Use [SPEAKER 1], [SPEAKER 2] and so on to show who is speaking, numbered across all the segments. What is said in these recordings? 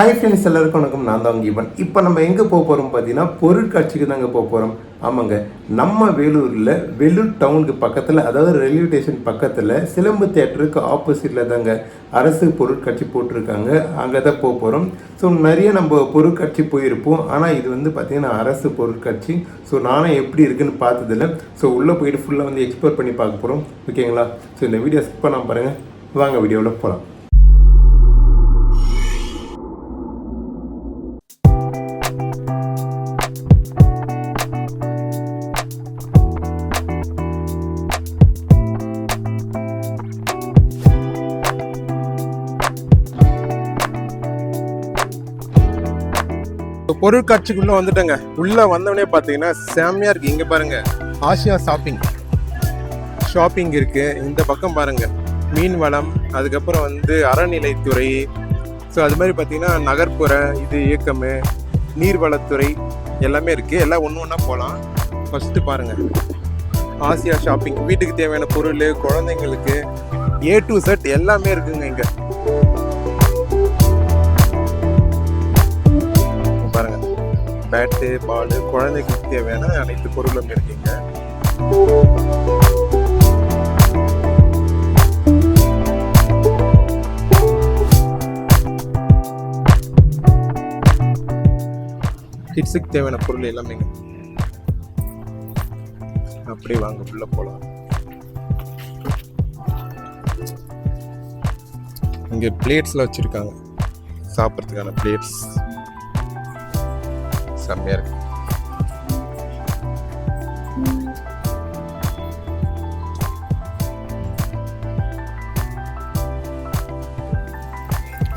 [SPEAKER 1] Hi friends எல்லாருக்கும் வணக்கம். நான் தான் இவன். இப்போ நம்ம எங்கே போக போகிறோம் பார்த்தீங்கன்னா பொருட்காட்சிக்கு தாங்க போக போகிறோம் ஆமாங்க. நம்ம வேலூரில் வேலூர் டவுனுக்கு பக்கத்தில் அதாவது ரயில்வே ஸ்டேஷன் பக்கத்தில் சிலம்பு தேட்டருக்கு ஆப்போசிட்டில் தாங்க அரசு பொருட்காட்சி போட்டிருக்காங்க. அங்கே தான் போக போகிறோம் ஸோ நிறைய நம்ம பொருட்காட்சி போயிருப்போம். ஆனால் இது வந்து பார்த்திங்கன்னா அரசு பொருட்காட்சி. ஸோ நானும் எப்படி இருக்குன்னு பார்த்ததில்ல. ஸோ உள்ளே போயிட்டு ஃபுல்லாக வந்து எக்ஸ்ப்ளோர் பண்ணி பார்க்க போகிறோம் ஓகேங்களா ஸோ இந்த வீடியோ ஸ்கிப் பண்ணாம பாருங்கள் வாங்க வீடியோவில் போகலாம் இப்போ பொருட்காட்சிக்குள்ள வந்துட்டேங்க. உள்ள வந்தவொடனே பார்த்தீங்கன்னா செம்மையா இருக்கு. இங்க பாருங்க. Asia shopping. ஷாப்பிங் இருக்கு. இந்த பக்கம் பாருங்க. மீன் வளம் அதுக்கப்புறம் வந்து அறநிலைத்துறை ஸோ அது மாதிரி பார்த்தீங்கன்னா நகர்ப்புற இது இயக்கம் நீர்வளத்துறை எல்லாமே இருக்கு. எல்லாம் ஒன்று ஒன்றா போகலாம் ஃபஸ்ட்டு பாருங்க. Asia shopping. வீட்டுக்கு தேவையான பொருள் குழந்தைங்களுக்கு ஏ டு செட் எல்லாமே இருக்குங்க இங்கே. பேட்டு பால் குழந்தைக்கு தேவையான அனைத்து பொருளும் இருக்குங்க. கிட்ஸுக்கு தேவையான பொருள் எல்லாமே அப்படி அப்படியே வாங்க உள்ள போலாம். இங்கே பிளேட்ஸ்ல வச்சுருக்காங்க. சாப்பிட்றதுக்கான பிளேட்ஸ் செம்மையா இருக்கு.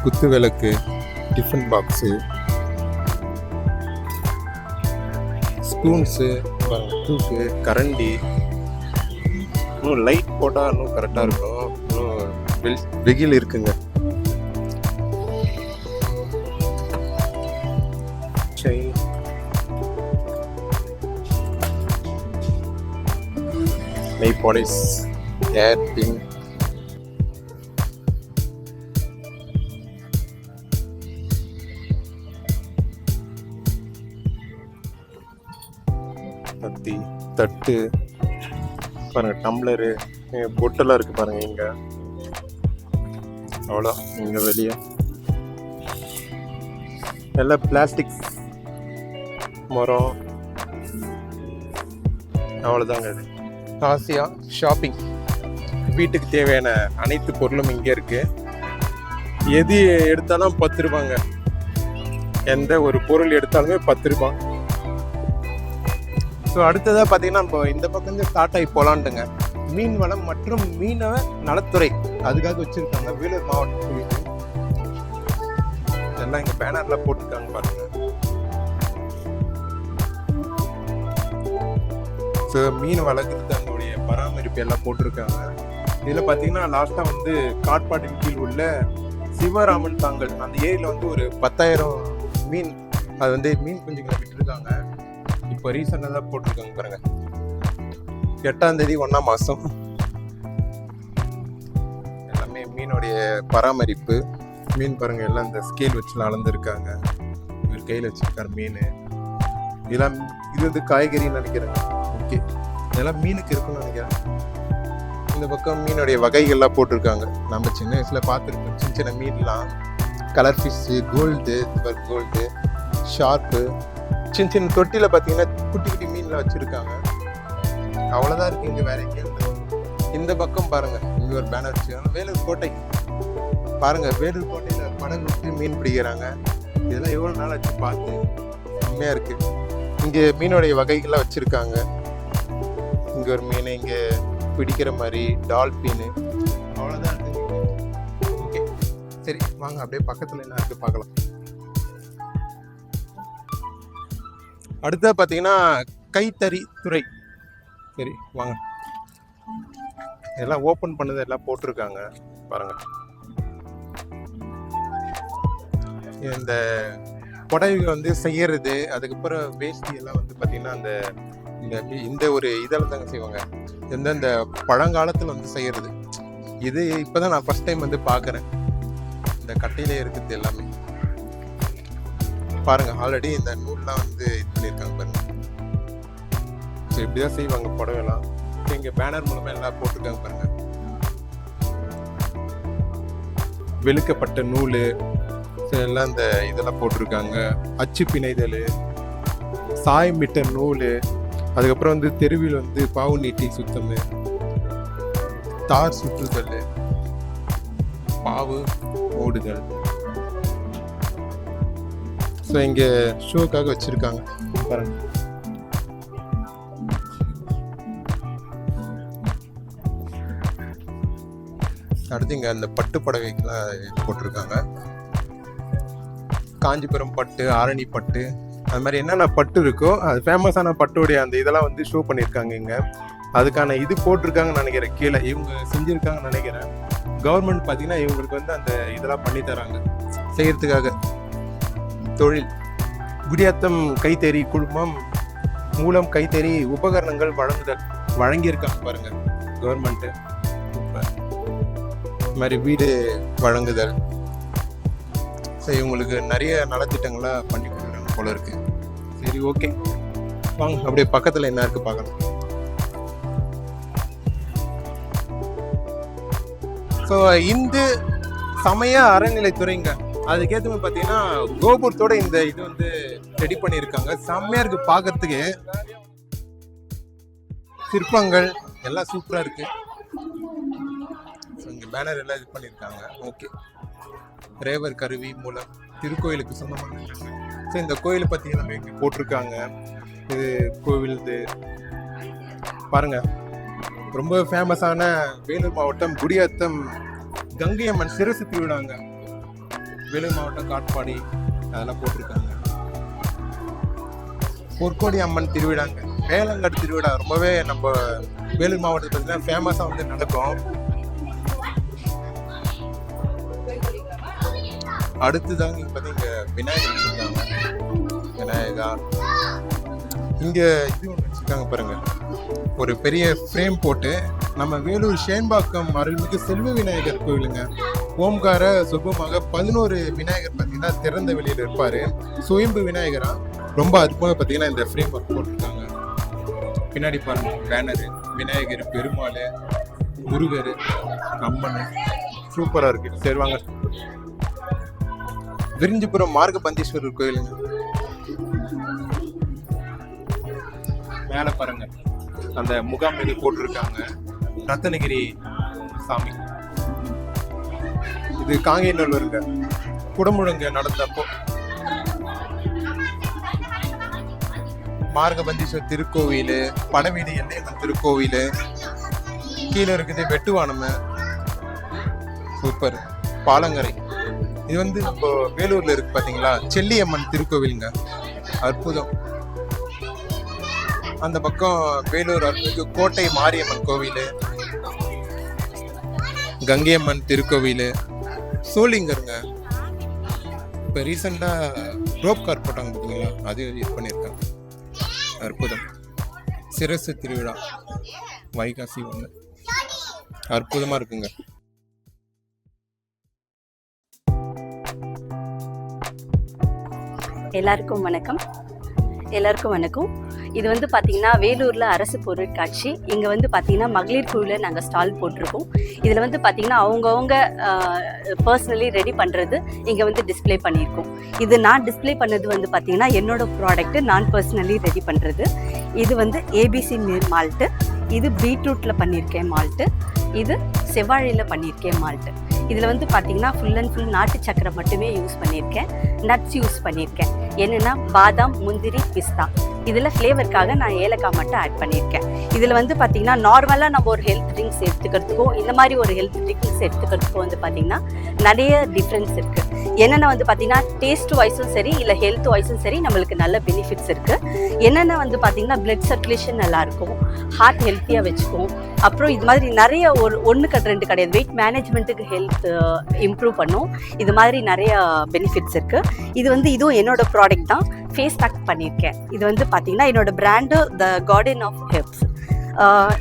[SPEAKER 1] குத்து விளக்கு டிஃபன் பாக்ஸு ஸ்பூன்ஸு தூக்கு கரண்டி. இன்னும் லைட் போட்டால் இன்னும் கரெக்டாக இருக்கும். இன்னும் வெயில் இருக்குங்க. நெய் பாலிஷ் ஏர் பின் கத்தி தட்டு. பாருங்க டம்ளரு. பொட்டெல்லாம் இருக்கு பாருங்க இங்க. அவ்வளோ இங்க வெளியே. எல்லாம் பிளாஸ்டிக் மரம். அவ்வளோதாங்க இது. காசியா ஷாப்பிங் வீட்டுக்கு தேவையான அனைத்து பொருளும் இங்கே இருக்குது எது எடுத்தாலும் பத்து ரூபாங்க. எந்த ஒரு பொருள் எடுத்தாலுமே பத்து ரூபா. ஸோ அடுத்ததாக பார்த்தீங்கன்னா இப்போ இந்த பக்கம் ஸ்டார்ட் ஆகி போகலான்ட்டுங்க மீன் வளம் மற்றும் மீனவ நலத்துறை. அதுக்காக வச்சுருக்காங்க. வேலூர் மாவட்டம் இதெல்லாம் இங்கே பேனரில் போட்டிருக்காங்க பாருங்கள் ஸோ மீன் வளர்க்குறது அதனுடைய பராமரிப்பு எல்லாம் போட்டிருக்காங்க. இதில் பார்த்தீங்கன்னா லாஸ்ட்டாக வந்து காட்பாட்டின் கீழ் உள்ள சிவராமன் தாங்கல் அந்த ஏரியில் வந்து ஒரு பத்தாயிரம் மீன் அது வந்து மீன் குஞ்சுகளை விட்டுருக்காங்க. இப்போ ரீசெண்டாக தான் போட்டிருக்காங்க பாருங்க. எட்டாம் தேதி ஒன்றாம் மாதம் எல்லாமே மீனுடைய பராமரிப்பு மீன் பாருங்க எல்லாம் இந்த ஸ்கேல் வச்சுலாம் அளந்துருக்காங்க. இவர் கையில் வச்சுருக்கார் மீன். இதெல்லாம் இது வந்து காய்கறின்னு நினைக்கிறேன். ஓகே. இதெல்லாம் மீனுக்கு இருக்கும்னு நினைக்கிறேன். இந்த பக்கம் மீனுடைய வகைகள்லாம் போட்டிருக்காங்க. நம்ம சின்ன வயசில் பார்த்துருக்கோம் சின்ன சின்ன மீன்லாம். Colour fish gold gold shark சின்ன சின்ன தொட்டியில் பார்த்தீங்கன்னா குட்டி குட்டி மீன்லாம் வச்சுருக்காங்க. அவ்வளோதான் இருக்குது இங்கே வேற எங்கேயும் இந்த பக்கம் பாருங்கள் இங்கே ஒரு பேனர் வச்சுருக்காங்க வேலூர் கோட்டை. பாருங்கள் வேலூர் கோட்டையில் படகு விட்டு மீன் பிடிக்கிறாங்க. இதெல்லாம் எவ்வளோ நாள் ஆச்சு பார்த்து. உண்மையாக இருக்குது இங்கே மீனுடைய வகைகள்லாம் வச்சுருக்காங்க. இங்கே ஒரு மீன் இங்கே பிடிக்கிற மாதிரி டால்பின் அவ்வளோதான் ஓகே சரி வாங்க அப்படியே பக்கத்தில் என்ன இருக்குது பார்க்கலாம். அடுத்தது பார்த்தீங்கன்னா கைத்தறி துறை. சரி வாங்க. எல்லாம் ஓப்பன் பண்ணது எல்லாம் போட்டிருக்காங்க. பாருங்கள் இந்த புடவை வந்து செய்யறது அதுக்கப்புறம் வேஷ்டி எல்லாம் வந்து பார்த்திங்கன்னா அந்த இந்த இந்த ஒரு இதில் தாங்க செய்வாங்க. இந்த இந்த பழங்காலத்தில் வந்து செய்யறது. இது இப்போ தான் நான் ஃபர்ஸ்ட் டைம் வந்து பார்க்குறேன் இந்த கட்டையிலே இருக்கிறது எல்லாமே. பாருங்க ஆல்ரெடி இந்த நூல்லாம் வந்து இது பண்ணியிருக்காங்க பாருங்க. ஸோ இப்படிதான் செய்வாங்க புடவைலாம். இங்கே பேனர் மூலமாக எல்லாம் போட்டிருக்காங்க பாருங்க. வெளுக்கப்பட்ட நூல் எல்லாம் இந்த இதெல்லாம் போட்டிருக்காங்க. அச்சு பிணைதல் சாயமிட்ட நூல் அதுக்கப்புறம் வந்து தெருவில் வந்து பாவு நீட்டி சுத்தம் தார் சுற்றுதல் பாவு ஓடுதல் ஸோ இங்கே ஷோக்காக வச்சுருக்காங்க. பாருங்க. அடுத்து இங்கே அந்த பட்டு புடவைக்கெல்லாம் போட்டிருக்காங்க. காஞ்சிபுரம் பட்டு ஆரணி பட்டு அது மாதிரி என்னென்ன பட்டு இருக்கோ அது ஃபேமஸான பட்டுடைய அந்த இதெல்லாம் வந்து ஷோ பண்ணியிருக்காங்க இங்கே. அதுக்கான இது போட்டிருக்காங்கன்னு நினைக்கிறேன். கீழே இவங்க செஞ்சுருக்காங்கன்னு நினைக்கிறேன். கவர்மெண்ட் பார்த்தீங்கன்னா இவங்களுக்கு வந்து அந்த இதெல்லாம் பண்ணி தராங்க. செய்கிறதுக்காக தொழில். குடியாத்தம் கைத்தறி குழுமம் மூலம் கைத்தறி உபகரணங்கள் வழங்குதல் வழங்கியிருக்காங்க பாருங்க. கவர்மெண்ட்டு இது மாதிரி வீடு வழங்குதல். ஸோ இவங்களுக்கு நிறைய நலத்திட்டங்களாக பண்ணி கொடுக்குறாங்க போல இருக்குது சரி ஓகே வாங்க அப்படியே பக்கத்தில் என்ன இருக்கு பார்க்கலாம். ஸோ இந்து சமய அறநிலைத்துறைங்க அதுக்கேற்ற மாதிரி பார்த்தீங்கன்னா கோபுரத்தோட இந்த இது வந்து ரெடி பண்ணியிருக்காங்க. செம்மையா இருக்கு பார்க்கறதுக்கு சிற்பங்கள் எல்லாம் சூப்பராக இருக்கு. ஸோ இங்கே பேனர் எல்லாம் இது பண்ணியிருக்காங்க. ஓகே ரேவர் கருவி மூலம். திருக்கோயிலுக்கு சொந்தமான ஸோ இந்த கோயிலை பற்றி நம்ம இங்கே போட்டிருக்காங்க. இது கோவில் இது. பாருங்க. ரொம்ப ஃபேமஸான வேலூர் மாவட்டம் குடியாத்தம் கங்கை அம்மன் சிறசு திருவிழாங்க வேலூர் மாவட்டம் காட்பாடி அதெல்லாம் போட்டிருக்காங்க. பொற்கோடி அம்மன் திருவிழாங்க வேலங்காடு திருவிழா. ரொம்பவே நம்ம வேலூர் மாவட்டத்தில் பார்த்தீங்கன்னா ஃபேமஸாக வந்து நடக்கும். அடுத்ததாங்க இங்க பார்த்தீங்க விநாயகர் வச்சிருக்காங்க. விநாயகா. இங்க இது ஒன்று வச்சிருக்காங்க பாருங்க. ஒரு பெரிய ஃப்ரேம் போட்டு நம்ம வேலூர் ஷேன்பாக்கம் அருள்மிகு செல்வ விநாயகர் கோவிலுங்க ஓம்கார சுபமாக பதினோரு விநாயகர் பார்த்தீங்கன்னா திறந்த வெளியில் இருப்பாரு. சுயம்பு விநாயகரா? ரொம்ப அற்புதமாக பார்த்தீங்கன்னா இந்த ஃப்ரேம் ஒர்க் போட்டிருக்காங்க. பின்னாடி பாருங்க பேனரு விநாயகர் பெருமாள் முருகர் கம்மன். சூப்பராக இருக்கு. சரி வாங்க. விரிஞ்சிபுரம் மார்கபந்தீஸ்வரர் கோயிலுங்க. மேல பாருங்க. அந்த முகாம் இது போட்டிருக்காங்க. ரத்தனகிரி சாமி. இது காங்கேயநல்லூருங்க. குடமுழங்க நடந்தப்போ மார்கபந்தீஸ்வரர் திருக்கோவில் பணவீதி எல்லையம்மன் திருக்கோவில். கீழே இருக்குது வெட்டுவானம சூப்பர். பாலங்கரை. இது வந்து நம்ம வேலூர்ல இருக்கு பாத்தீங்களா? செல்லியம்மன் திருக்கோவிலுங்க. அற்புதம். அந்த பக்கம் வேலூர் அருள்மிகு கோட்டை மாரியம்மன் கோவில் கங்கையம்மன் திருக்கோவில் சோளிங்கருங்க இப்போ ரீசெண்டாக ரோப் கார் போட்டாங்க பார்த்தீங்களா அது இது பண்ணியிருக்காங்க அற்புதம். சிரசு திருவிழா. வைகாசி ஒன்று அற்புதமாக இருக்குங்க.
[SPEAKER 2] எல்லாருக்கும் வணக்கம். எல்லாருக்கும் வணக்கம். இது வந்து பார்த்தீங்கன்னா வேலூரில் அரசு பொருட்காட்சி. இங்கே வந்து பார்த்தீங்கன்னா மகளிர் குழுவில் நாங்கள் ஸ்டால் போட்டிருக்கோம். இதில் வந்து பார்த்தீங்கன்னா அவங்கவுங்க பர்சனலி ரெடி பண்ணுறது இங்கே வந்து டிஸ்ப்ளே பண்ணியிருக்கோம். இது நான் டிஸ்ப்ளே பண்ணது வந்து பார்த்தீங்கன்னா என்னோட ப்ராடக்ட்டு நான் பர்சனலி ரெடி பண்ணுறது இது வந்து ஏபிசி மால்ட்டு இது பீட்ரூட்டில் பண்ணியிருக்கேன் மால்ட்டு இது செவ்வாழையில் பண்ணியிருக்கேன் மால்ட்டு இதில் வந்து பார்த்தீங்கன்னா ஃபுல் அண்ட் ஃபுல் நாட்டு சக்கரை மட்டுமே யூஸ் பண்ணியிருக்கேன். நட்ஸ் யூஸ் பண்ணியிருக்கேன். என்னென்னா பாதாம் முந்திரி பிஸ்தா. இதில் ஃப்ளேவருக்காக நான் ஏலக்காய் மட்டும் ஆட் பண்ணியிருக்கேன். இதில் வந்து பார்த்தீங்கன்னா நார்மலாக நம்ம ஒரு ஹெல்த் ட்ரிங்க்ஸ் எடுத்துக்கிறதுக்கும் இந்த மாதிரி ஒரு ஹெல்த் ட்ரிங்க்ஸ் எடுத்துக்கிறதுக்கும் வந்து பார்த்தீங்கன்னா நிறைய டிஃப்ரென்ஸ் இருக்குது என்னென்ன வந்து பார்த்தீங்கன்னா டேஸ்ட் வைஸும் சரி இல்லை ஹெல்த் வைஸும் சரி நம்மளுக்கு நல்ல பெனிஃபிட்ஸ் இருக்குது என்னென்ன வந்து பார்த்தீங்கன்னா பிளட் சர்க்குலேஷன் நல்லாயிருக்கும் ஹார்ட் ஹெல்த்தியாக வச்சுக்கும். அப்புறம் இது மாதிரி நிறைய ஒரு ஒன்று ரெண்டு கிடையாது. வெயிட் மேனேஜ்மெண்ட்டுக்கு ஹெல்த் இம்ப்ரூவ் பண்ணும். இது மாதிரி நிறைய பெனிஃபிட்ஸ் இருக்குது இது வந்து இதுவும் என்னோட ப்ராடக்ட் தான். ஃபேஸ் பேக் பண்ணியிருக்கேன் இது வந்து பார்த்தீங்கன்னா என்னோட brand the garden of herbs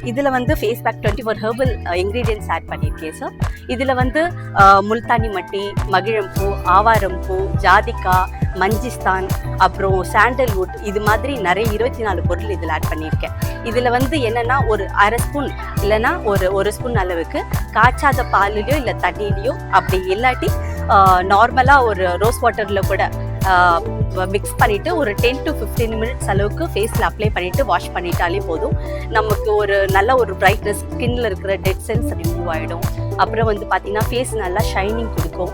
[SPEAKER 2] இதில் வந்து face pack twenty four herbal ingredients add பண்ணியிருக்கேன் சார் இதில் வந்து முல்தானி மட்டி மகிழம்பூ ஆவாரம்பூ ஜாதிக்காய் மஞ்சிஸ்தான் அப்புறம் சாண்டல்வுட் இது மாதிரி நிறைய இருபத்தி நாலு பொருள் இதில் ஆட் பண்ணியிருக்கேன். இதில் வந்து என்னென்னா ஒரு அரை ஸ்பூன் இல்லைன்னா ஒரு ஒரு ஸ்பூன் அளவுக்கு காய்ச்சாத பாலிலையோ இல்லை தண்ணியிலையோ அப்படி இல்லாட்டி நார்மலாக ஒரு ரோஸ் வாட்டரில் கூட மிக்ஸ் பண்ணிவிட்டு ஒரு டென் டு ஃபிஃப்டீன் மினிட்ஸ் அளவுக்கு ஃபேஸில் அப்ளை பண்ணிவிட்டு வாஷ் பண்ணிட்டாலே போதும். நமக்கு ஒரு நல்ல ஒரு பிரைட்னஸ் ஸ்கின்ல இருக்கிற டெட் செல்ஸ் ரிமூவ் ஆகிடும் அப்புறம் வந்து பார்த்தீங்கன்னா ஃபேஸ் நல்லா ஷைனிங் கொடுக்கும்.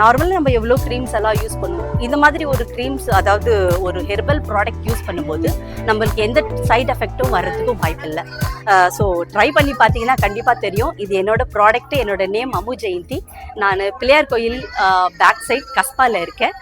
[SPEAKER 2] நார்மலாக நம்ம எவ்வளோ க்ரீம்ஸ் எல்லாம் யூஸ் பண்ணுவோம். இந்த மாதிரி ஒரு க்ரீம்ஸ் அதாவது ஒரு ஹெர்பல் ப்ராடக்ட் யூஸ் பண்ணும்போது நம்மளுக்கு எந்த சைட் எஃபெக்ட்டும் வர்றதுக்கும் வாய்ப்பில்லை ஸோ ட்ரை பண்ணி பார்த்தீங்கன்னா கண்டிப்பாக தெரியும். இது என்னோடய ப்ராடக்ட்டு என்னோடய நேம் அமு ஜெயந்தி. நான் பிள்ளையார் கோயில் பேக் சைட் கஸ்பாவில் இருக்கேன்.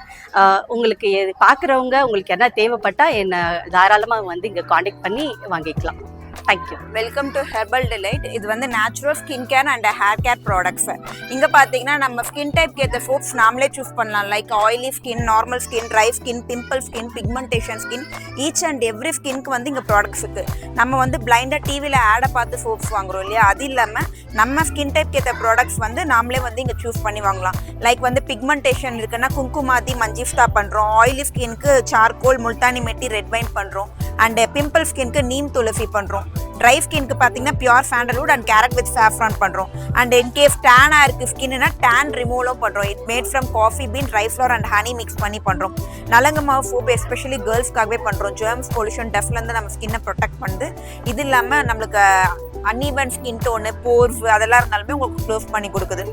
[SPEAKER 2] உங்களுக்கு எது- பார்க்குறவங்க உங்களுக்கு என்ன தேவைப்பட்டா என்னை தாராளமாக வந்து இங்கே காண்டாக்ட் பண்ணி வாங்கிக்கலாம். Thank you
[SPEAKER 3] welcome to Herbal Delight இது வந்து natural skin care and hair care products இங்கே பார்த்தீங்கன்னா நம்ம ஸ்கின் டைப்க்கு ஏற்ற சோப்ஸ் நாமளே சூஸ் பண்ணலாம். Like oily skin normal skin dry skin pimple skin pigmentation skin each and every ஸ்கின்க்கு வந்து இங்கே ப்ராடக்ட்ஸ் இருக்குது நம்ம வந்து பிளைண்டாக டிவியில் ஆடை பார்த்து சோப்ஸ் வாங்குறோம் இல்லையா? அது இல்லாமல் நம்ம ஸ்கின் டைப்க்கு ஏற்ற ப்ராடக்ட்ஸ் வந்து நாமளே வந்து இங்கே சூஸ் பண்ணி வாங்கலாம். லைக் வந்து பிக்மெண்டேஷன் இருக்குன்னா குங்குமாதி மஞ்சிஃப்தா பண்ணுறோம் oily ஸ்கின்க்கு charcoal Multani mitti red wine பண்ணுறோம் அண்ட் பிம்பிள் ஸ்கின்க்கு நீம் துளசி பண்ணுறோம் ட்ரை ஸ்கின்க்கு பார்த்தீங்கன்னா pure sandalwood and carrot with saffron பண்ணுறோம் அண்ட் இன்கேஸ் டேனாக இருக்குது ஸ்கின்னா டேன் ரிமூவலும் பண்ணுறோம் it made from coffee bean dry flour and honey mix பண்ணி பண்ணுறோம் நலங்கு மாவு சூப் எஸ்பெஷலி கேர்ள்ஸ்க்காகவே பண்ணுறோம் ஜேர்ம்ஸ் பொல்யூஷன் டஃப்லேருந்து நம்ம ஸ்கின்னை ப்ரொடெக்ட் பண்ணுது. இது இல்லாமல் நம்மளுக்கு அன்இவன் ஸ்கின் டோனு போர்வு அதெல்லாம் இருந்தாலுமே உங்களுக்கு க்ளோஸ் பண்ணி கொடுக்குது.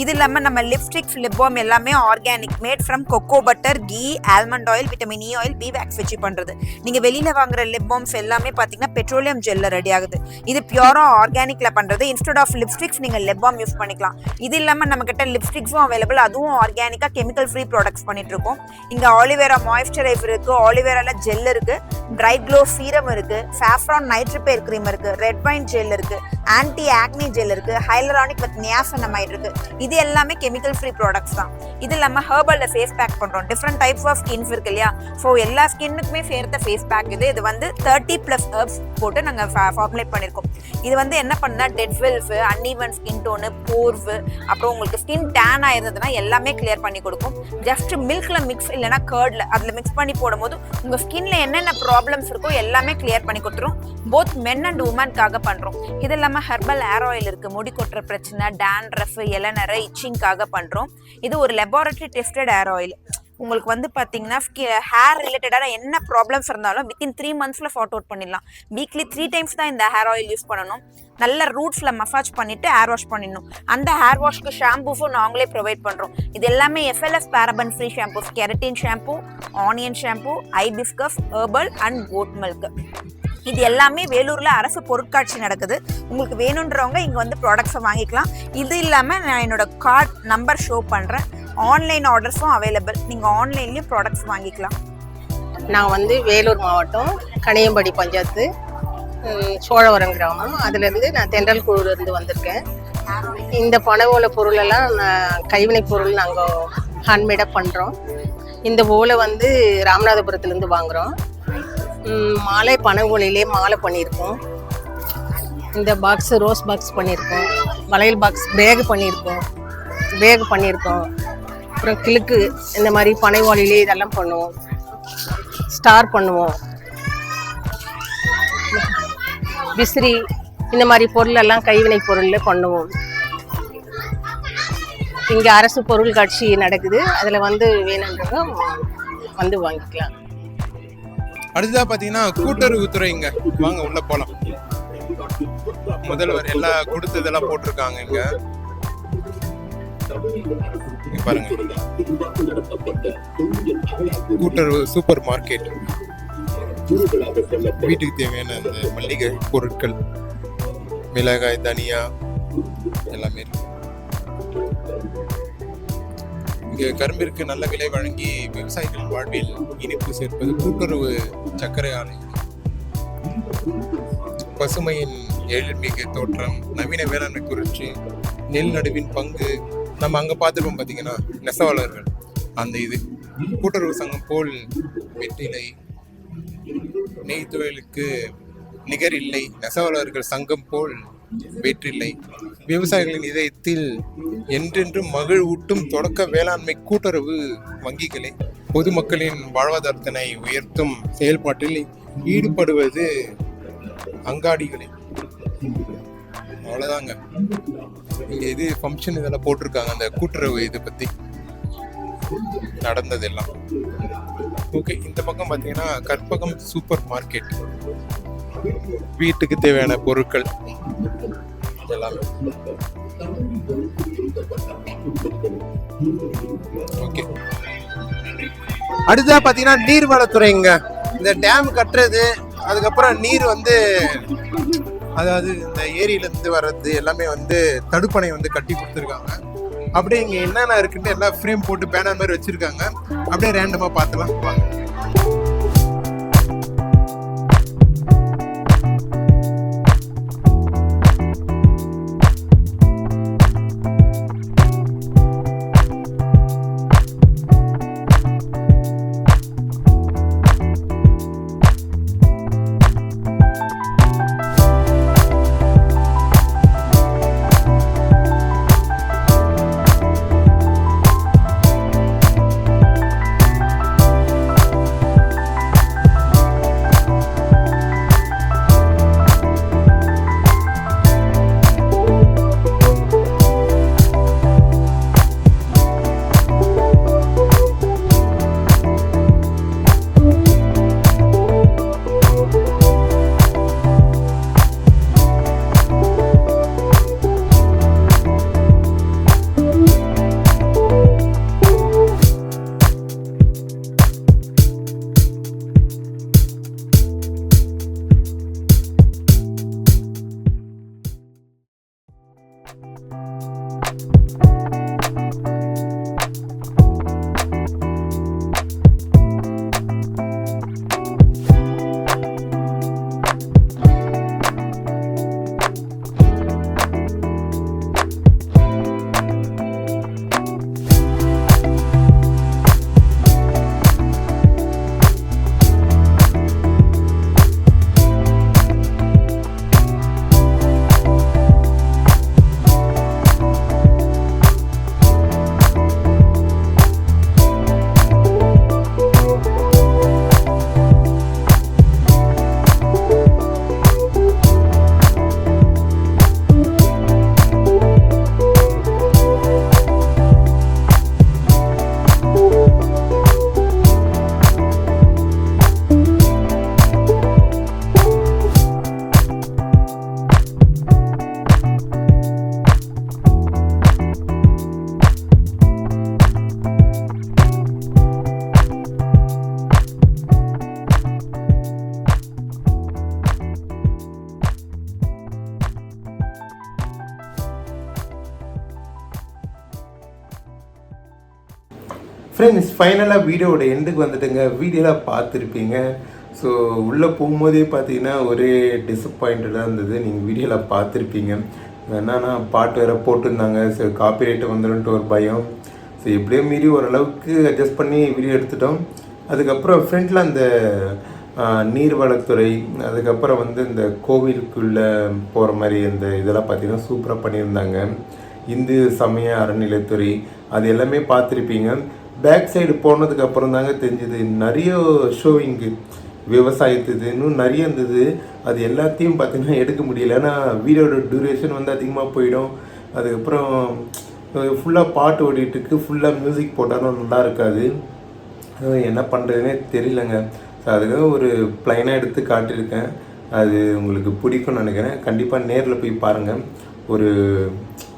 [SPEAKER 3] இது இல்லாமல் நம்ம லிப்ஸ்டிக் லிப் எல்லாமே organic made from cocoa butter ghee almond oil vitamin E oil bee wax வச்சு பண்ணுறது நீங்கள் வெளியில் வாங்குற லிப் பாம்ஸ் எல்லாமே பார்த்தீங்கன்னா பெட்ரோலியம் ஜெல்ல ரெடி ஆகுது. இது பியூராக ஆர்கானிக்கில் பண்ணுறது இன்ஸ்டெட் ஆஃப் லிப்ஸ்டிக்ஸ் நீங்கள் லிப் பாம் யூஸ் பண்ணிக்கலாம். இது இல்லாமல் நம்மக்கிட்ட லிப்ஸ்டிக்ஸும் அவைலபிள் அதுவும் ஆர்கானிக்காக கெமிக்கல் ஃப்ரீ ப்ராடக்ட்ஸ் பண்ணிட்டு இருக்கோம். இங்கே ஆலிவேரா மாய்ஸ்சரைசர் இருக்குது ஆலிவேரால ஜெல் இருக்குது ட்ரை க்ளோ சீரம் இருக்குது சாஃப்ரான் நைட் ரிப்பேர் க்ரீம் இருக்குது ரெட் வைன் ஜெல் இருக்குது ஆன்டி ஆக்னி ஜெல் இருக்குது ஹைலரானிக் வித் நியாசனமைட் இருக்குது இது எல்லாமே கெமிக்கல் ஃப்ரீ ப்ராடக்ட்ஸ் தான். இது இல்லாமல் ஹேர்பலில் ஃபேஸ் பேக் பண்ணுறோம் டிஃப்ரெண்ட் டைப்ஸ் ஆஃப் ஸ்கின்ஸ் இருக்கு இல்லையா? ஸோ எல்லா ஸ்கின்னுக்குமே சேர்த்த ஃபேஸ் பேக் இது. இது வந்து தேர்ட்டி ப்ளஸ் ஹர்ப்ஸ் போட்டு நாங்கள் ஃபார்முலேட் பண்ணியிருக்கோம் இது வந்து என்ன பண்ணா டெட் வெல்ஃப் அன்இவன் ஸ்கின் டோனு போர்வு அப்புறம் உங்களுக்கு ஸ்கின் டேன் ஆயிருந்ததுன்னா எல்லாமே கிளியர் பண்ணி கொடுக்கும். ஜஸ்ட் மில்க்ல மிக்ஸ் இல்லைன்னா கர்ட்ல அதில் மிக்ஸ் பண்ணி போடும்போது உங்கள் ஸ்கின்ல என்னென்ன ப்ராப்ளம்ஸ் இருக்கோ எல்லாமே கிளியர் பண்ணி கொடுத்துரும். போத் மென் அண்ட் உமனுக்காக பண்ணுறோம் இது இல்லாமல் ஹெர்பல் ஏர் ஆயில் இருக்குது முடி கொட்டுற பிரச்சனை டேண்ட்ரஃப் இளநர இச்சிங்காக பண்ணுறோம் இது ஒரு லெபார்டரி டெஸ்டட் ஏர் ஆயில் உங்களுக்கு வந்து பார்த்தீங்கன்னா ஹேர் ரிலேட்டடான என்ன ப்ராப்ளம்ஸ் இருந்தாலும் வித்தின் த்ரீ மந்த்ஸில் ஃபார்ட் அவுட் பண்ணிடலாம். வீக்லி த்ரீ டைம்ஸ் தான் இந்த ஹேர் ஆயில் யூஸ் பண்ணணும். நல்ல ரூட்ஸில் மசாஜ் பண்ணிவிட்டு ஹேர் வாஷ் பண்ணிடணும். அந்த ஹேர் வாஷ்க்கு ஷாம்பூஸும் நாங்களே ப்ரொவைட் பண்ணுறோம் இது எல்லாமே FLF paraben free shampoos keratin shampoo onion shampoo hibiscus herbal and goat milk இது எல்லாமே வேலூரில் அரசு பொருட்காட்சி நடக்குது. உங்களுக்கு வேணுன்றவங்க இங்கே வந்து ப்ராடக்ட்ஸை வாங்கிக்கலாம். இது இல்லாமல் நான் என்னோட கார்ட் நம்பர் ஷோ பண்ணுறேன் ஆன்லைன் ஆர்டர்ஸும் அவைலபிள் நீங்கள் ஆன்லைன்லேயும் ப்ராடக்ட்ஸ் வாங்கிக்கலாம்.
[SPEAKER 4] நான் வந்து வேலூர் மாவட்டம் கனியம்படி பஞ்சாயத்து சோழவரம் கிராமம். அதுலேருந்து நான் தென்றல் குழுலேருந்து வந்திருக்கேன். இந்த பனை பொருளெல்லாம் நான் கைவினை பொருள் நாங்கள் ஹேண்ட்மேடாக பண்ணுறோம் இந்த ஓலை வந்து ராமநாதபுரத்துலேருந்து வாங்குகிறோம் மாலை பனை மாலை பண்ணியிருக்கோம். இந்த பாக்ஸ் ரோஸ் பாக்ஸ் பண்ணியிருக்கோம். வளையல் பாக்ஸ் பேக் பண்ணியிருக்கோம். பேக் பண்ணியிருக்கோம். அப்புறம் கிழக்கு இந்த மாதிரி பனை இதெல்லாம் பண்ணுவோம். ஸ்டார் பண்ணுவோம். விசிறி இந்த மாதிரி பொருளெல்லாம் கைவினை பொருளில் பண்ணுவோம். இங்கே அரசு பொருள் காட்சி நடக்குது. அதில் வந்து வேணுன்றவங்க வந்து வாங்கிக்கலாம்.
[SPEAKER 1] அடுத்ததா பாத்தீங்கன்னா கூட்டுறவு துறைங்க. வாங்க உள்ள போலாம். முதல்வர் எல்லா கொடுத்ததெல்லாம் போட்டிருக்காங்க இங்கே. இங்க பாருங்க. கூட்டுறவு சூப்பர் மார்க்கெட். வீட்டுக்கு தேவையான அந்த மல்லிகை பொருட்கள் மிளகாய் தனியா எல்லாமே இருக்கு. இங்க கரும்பிற்கு நல்ல விலை வழங்கி விவசாயிகள் வாழ்வில் இனிப்பு சேர்ப்பது கூட்டுறவு சர்க்கரை ஆலை பசுமையின் எழில்மிகு தோற்றம் நவீன வேளாண்மை குறிச்சி நெல் நடுவின் பங்கு நம்ம அங்கே பார்த்துருப்போம் பார்த்தீங்கன்னா நெசவாளர்கள். அந்த இது. கூட்டுறவு சங்கம் போல் வெற்றிலை நெய் தொழிலுக்கு நிகர் இல்லை. நெசவாளர்கள் சங்கம் போல் வெற்றில்லை விவசாயிகளின் இதயத்தில் என்றென்றும் மகிழ்வூட்டும் தொடக்க வேளாண்மை கூட்டுறவு வங்கிகளே பொதுமக்களின் வாழ்வாதாரத்தினை உயர்த்தும் செயல்பாட்டில் ஈடுபடுவது அங்காடிகளே. அவ்வளோதாங்க இது ஃபங்க்ஷன் இதெல்லாம் போட்டிருக்காங்க அந்த கூட்டுறவு இதை பற்றி நடந்ததெல்லாம். ஓகே இந்த பக்கம் பார்த்தீங்கன்னா கற்பகம் சூப்பர் மார்க்கெட். வீட்டுக்கு தேவையான பொருட்கள். எல்லாமே ஓகே அடுத்தா பார்த்தீங்கன்னா நீர்வளத்துறைங்க இந்த டேம் கட்டுறது அதுக்கப்புறம் நீர் வந்து அதாவது இந்த ஏரியிலேருந்து வர்றது எல்லாமே வந்து தடுப்பணை வந்து கட்டி கொடுத்துருக்காங்க. அப்படியே இங்கே என்னென்ன இருக்குன்னு எல்லாம் ஃப்ரேம் போட்டு பேனர் மாதிரி வச்சுருக்காங்க. அப்படியே ரேண்டமாக பார்த்துலாம் வாங்க. ஃப்ரெண்ட்ஸ் ஃபைனலாக வீடியோட எண்டுக்கு வந்துட்டுங்க. வீடியோலாம் பார்த்துருப்பீங்க. ஸோ உள்ளே போகும்போதே பார்த்தீங்கன்னா ஒரே டிசப்பாயிண்டடாக இருந்தது. நீங்கள் வீடியோவில் பார்த்துருப்பீங்க. என்னன்னா பாட்டு வேறு போட்டிருந்தாங்க. ஸோ காப்பிரைட் வந்துடும்ட்டு ஒரு பயம். ஸோ எப்படியோ மீறி ஓரளவுக்கு அட்ஜஸ்ட் பண்ணி வீடியோ எடுத்துட்டோம். அதுக்கப்புறம் ஃப்ரண்ட்டில் அந்த நீர்வளத்துறை அதுக்கப்புறம் வந்து இந்த கோவிலுக்குள்ளே போகிற மாதிரி இந்த இதெல்லாம் பார்த்தீங்கன்னா சூப்பராக பண்ணியிருந்தாங்க. இந்து சமய அறநிலைத்துறை அது எல்லாமே பார்த்துருப்பீங்க. பேக் சைடு போனதுக்கு அப்புறம் தாங்க தெரிஞ்சது. நிறைய ஷோவிங்கு விவசாயத்து இன்னும் நிறைய இருந்தது. அது எல்லாத்தையும் பார்த்தீங்கன்னா எடுக்க முடியல. ஏன்னா வீடியோட டியூரேஷன் வந்து அதிகமாக போயிடும். அதுக்கப்புறம் ஃபுல்லாக பாட்டு ஓடிட்டுருக்கு ஃபுல்லாக மியூசிக் போட்டாலும் நல்லா இருக்காது. என்ன பண்ணுறதுனே தெரியலங்க. ஸோ அதுக்காக ஒரு பிளைனாக எடுத்து காட்டியிருக்கேன். அது உங்களுக்கு பிடிக்கும்னு நினைக்கிறேன். கண்டிப்பாக நேரில் போய் பாருங்கள் ஒரு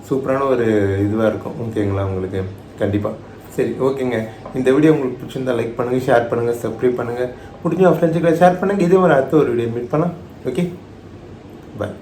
[SPEAKER 1] சூப்பரான ஒரு இதுவாக இருக்கும். ஓகேங்களா உங்களுக்கு? கண்டிப்பாக சரி ஓகேங்க. இந்த வீடியோ உங்களுக்கு பிடிச்சிருந்தா லைக் பண்ணுங்கள் ஷேர் பண்ணுங்கள் சப்ஸ்கிரைப் பண்ணுங்கள் முடிஞ்ச ஃப்ரெண்ட்ஸுக்கு ஷேர் பண்ணுங்கள் இதே ஒரு அடுத்த ஒரு வீடியோ மீட் பண்ணலாம். Okay bye